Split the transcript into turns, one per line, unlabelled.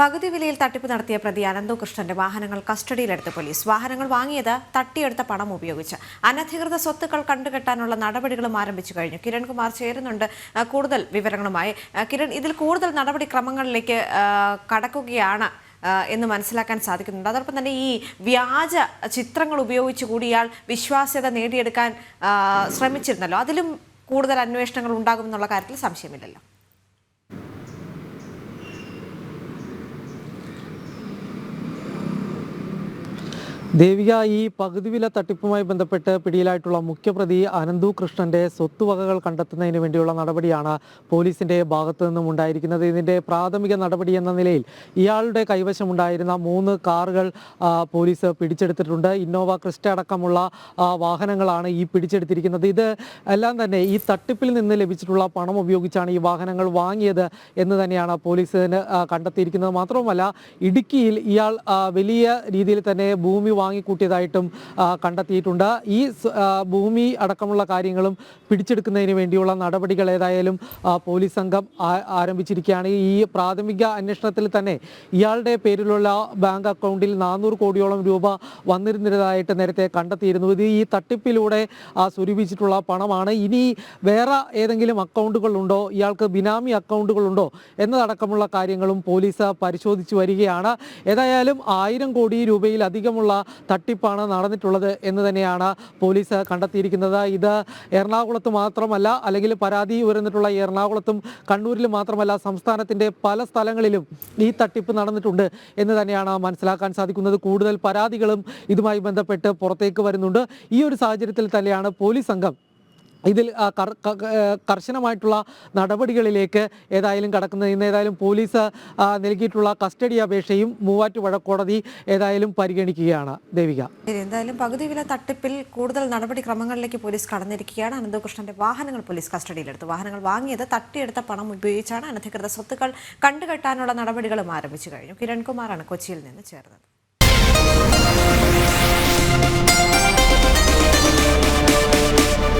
പകുതി വിലയിൽ തട്ടിപ്പ് നടത്തിയ പ്രതി അനന്തു കൃഷ്ണന്റെ വാഹനങ്ങൾ കസ്റ്റഡിയിലെടുത്ത് പോലീസ്. വാഹനങ്ങൾ വാങ്ങിയത് തട്ടിയെടുത്ത പണം ഉപയോഗിച്ച്. അനധികൃത സ്വത്തുക്കൾ കണ്ടുകെട്ടാനുള്ള നടപടികളും ആരംഭിച്ചു കഴിഞ്ഞു. കിരൺകുമാർ ചേരുന്നുണ്ട്. കൂടുതൽ വിവരങ്ങളുമായി. കിരൺ ഇതിൽ കൂടുതൽ നടപടിക്രമങ്ങളിലേക്ക് കടക്കുകയാണ് എന്ന് മനസ്സിലാക്കാൻ സാധിക്കുന്നുണ്ട്. അതോടൊപ്പം തന്നെ ഈ വ്യാജ ചിത്രങ്ങൾ ഉപയോഗിച്ച് കൂടി ഇയാൾ വിശ്വാസ്യത നേടിയെടുക്കാൻ ശ്രമിച്ചിരുന്നല്ലോ. അതിലും കൂടുതൽ അന്വേഷണങ്ങൾ ഉണ്ടാകുമെന്നുള്ള കാര്യത്തിൽ സംശയമില്ലല്ലോ.
ദേവിക ഈ പകുതി വില തട്ടിപ്പുമായി ബന്ധപ്പെട്ട് പിടിയിലായിട്ടുള്ള മുഖ്യപ്രതി അനന്തു കൃഷ്ണന്റെ സ്വത്തുവകകൾ കണ്ടെത്തുന്നതിന് വേണ്ടിയുള്ള നടപടിയാണ് പോലീസിന്റെ ഭാഗത്തു നിന്നും ഉണ്ടായിരിക്കുന്നത്. ഇതിന്റെ പ്രാഥമിക നടപടി എന്ന നിലയിൽ ഇയാളുടെ കൈവശമുണ്ടായിരുന്ന മൂന്ന് കാറുകൾ പോലീസ് പിടിച്ചെടുത്തിട്ടുണ്ട്. ഇന്നോവ ക്രിസ്റ്റ അടക്കമുള്ള വാഹനങ്ങളാണ് ഈ പിടിച്ചെടുത്തിരിക്കുന്നത്. ഇത് എല്ലാം തന്നെ ഈ തട്ടിപ്പിൽ നിന്ന് ലഭിച്ചിട്ടുള്ള പണം ഉപയോഗിച്ചാണ് ഈ വാഹനങ്ങൾ വാങ്ങിയത് എന്ന് തന്നെയാണ് പോലീസിന് കണ്ടെത്തിയിരിക്കുന്നത്. മാത്രവുമല്ല ഇടുക്കിയിൽ ഇയാൾ വലിയ രീതിയിൽ തന്നെ ഭൂമി വാങ്ങിക്കൂട്ടിയതായിട്ടും കണ്ടെത്തിയിട്ടുണ്ട്. ഈ ഭൂമി അടക്കമുള്ള കാര്യങ്ങളും പിടിച്ചെടുക്കുന്നതിന് വേണ്ടിയുള്ള നടപടികൾ ഏതായാലും പോലീസ് സംഘം ആരംഭിച്ചിരിക്കുകയാണ്. ഈ പ്രാഥമിക അന്വേഷണത്തിൽ തന്നെ ഇയാളുടെ പേരിലുള്ള ബാങ്ക് അക്കൗണ്ടിൽ നാനൂറ് കോടിയോളം രൂപ വന്നിരുന്നതായിട്ട് നേരത്തെ കണ്ടെത്തിയിരുന്നു. ഇത് ഈ തട്ടിപ്പിലൂടെ സ്വരൂപിച്ചിട്ടുള്ള പണമാണ്. ഇനി വേറെ ഏതെങ്കിലും അക്കൗണ്ടുകളുണ്ടോ? ഇയാൾക്ക് ബിനാമി അക്കൗണ്ടുകളുണ്ടോ? എന്നതടക്കമുള്ള കാര്യങ്ങളും പോലീസ് പരിശോധിച്ചു വരികയാണ്. ഏതായാലും ആയിരം കോടി രൂപയിലധികമുള്ള തട്ടിപ്പാണ് നടന്നിട്ടുള്ളത് എന്ന് തന്നെയാണ് പോലീസ് കണ്ടെത്തിയിരിക്കുന്നത്. ഇത് എറണാകുളത്ത് മാത്രമല്ല അല്ലെങ്കിൽ പരാതി ഉയർന്നിട്ടുള്ള എറണാകുളത്തും കണ്ണൂരിലും മാത്രമല്ല സംസ്ഥാനത്തിന്റെ പല സ്ഥലങ്ങളിലും ഈ തട്ടിപ്പ് നടന്നിട്ടുണ്ട് എന്ന് തന്നെയാണ് മനസ്സിലാക്കാൻ സാധിക്കുന്നത്. കൂടുതൽ പരാതികളും ഇതുമായി ബന്ധപ്പെട്ട് പുറത്തേക്ക് വരുന്നുണ്ട്. ഈ ഒരു സാഹചര്യത്തിൽ തന്നെയാണ് പോലീസ് സംഘം ഇതിൽ കർശനമായിട്ടുള്ള നടപടികളിലേക്ക് ഏതായാലും കടക്കുന്നത്. ഇന്ന് ഏതായാലും പോലീസ് നൽകിയിട്ടുള്ള കസ്റ്റഡി അപേക്ഷയും മൂവാറ്റുപുഴ കോടതി ഏതായാലും പരിഗണിക്കുകയാണ്. ദേവിക.
എന്തായാലും പകുതി വില തട്ടിപ്പിൽ കൂടുതൽ നടപടിക്രമങ്ങളിലേക്ക് പോലീസ് കടന്നിരിക്കുകയാണ്. അനന്തകൃഷ്ണന്റെ വാഹനങ്ങൾ പോലീസ് കസ്റ്റഡിയിലെടുത്തു. വാഹനങ്ങൾ വാങ്ങിയത് തട്ടിയെടുത്ത പണം ഉപയോഗിച്ചാണ് അനധികൃത സ്വത്തുക്കൾ കണ്ടുകെട്ടാനുള്ള നടപടികളും ആരംഭിച്ചു കഴിഞ്ഞു. കിരൺകുമാറാണ് കൊച്ചിയിൽ നിന്ന് ചേർന്നത്.